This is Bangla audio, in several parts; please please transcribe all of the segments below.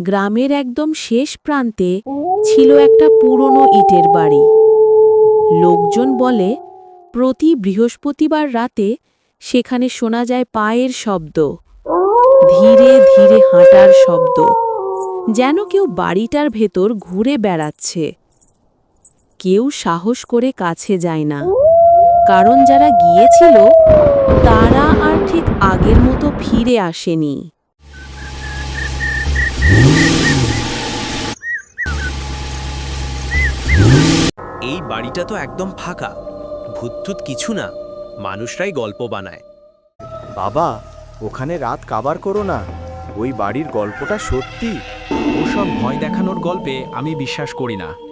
গ্রামের একদম শেষ প্রান্তে ছিল একটা পুরনো ইটের বাড়ি। লোকজন বলে প্রতি বৃহস্পতিবার রাতে সেখানে শোনা যায় পায়ের শব্দ ধীরে ধীরে হাঁটার শব্দ যেন কেউ বাড়িটার ভেতর ঘুরে বেড়াচ্ছে। কেউ সাহস করে কাছে যায় না। কারণ যারা গিয়েছিল তারা আর ঠিক আগের মতো ফিরে আসেনি। এই বাড়িটা তো একদম ফাঁকা। ভূতটুত কিছু না মানুষরাই গল্প বানায়। বাবা ওখানে রাত কাবার করো না। ওই বাড়ির গল্পটা সত্যি। ওসব ভয় দেখানোর গল্পে আমি বিশ্বাস করি না।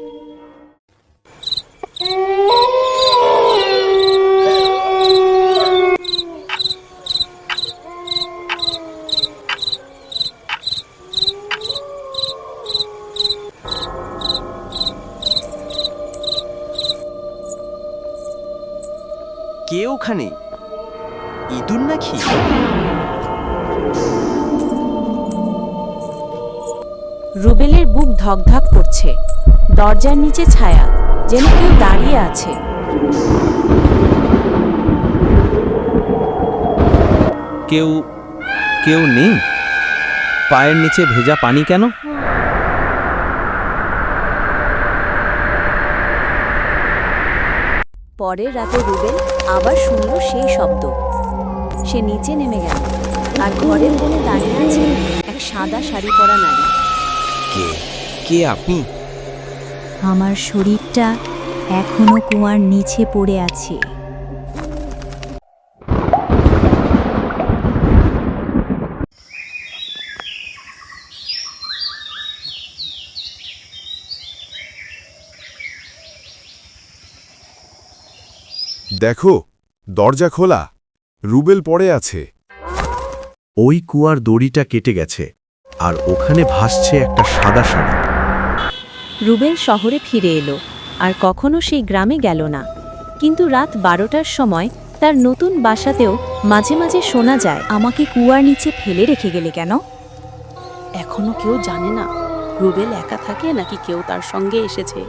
কে ওখানে? ইঁদুর নাকি? রুবেলের বুক ধকধক করছে। দরজার নিচে ছায়া যেন কেউ দাঁড়িয়ে আছে। কেউ কেউ নেই? পায়ের নিচে ভেজা পানি কেন? পরের রাতে রুবেল আবার শুনল সেই শব্দ। সে নিচে নেমে গেল। আর ঘরের কোণে দাঁড়িয়ে আছে এক সাদা শাড়ি পরা নারী। কে? কে আপনি? আমার শরীরটা এখনও কুয়ার নিচে পড়ে আছে। দেখো দরজা খোলা। রুবেল পড়ে আছে। ওই কুয়ার দড়িটা কেটে গেছে আর ওখানে ভাসছে একটা সাদা শাড়ি। রুবেল শহরে ফিরে এলো আর কখনো সেই গ্রামে গেল না। কিন্তু রাত বারোটার সময় তার নতুন বাসাতেও মাঝে মাঝে শোনা যায় আমাকে কুয়ার নিচে ফেলে রেখে গেলে কেন? এখনও কেউ জানে না রুবেল একা থাকে নাকি কেউ তার সঙ্গে এসেছে।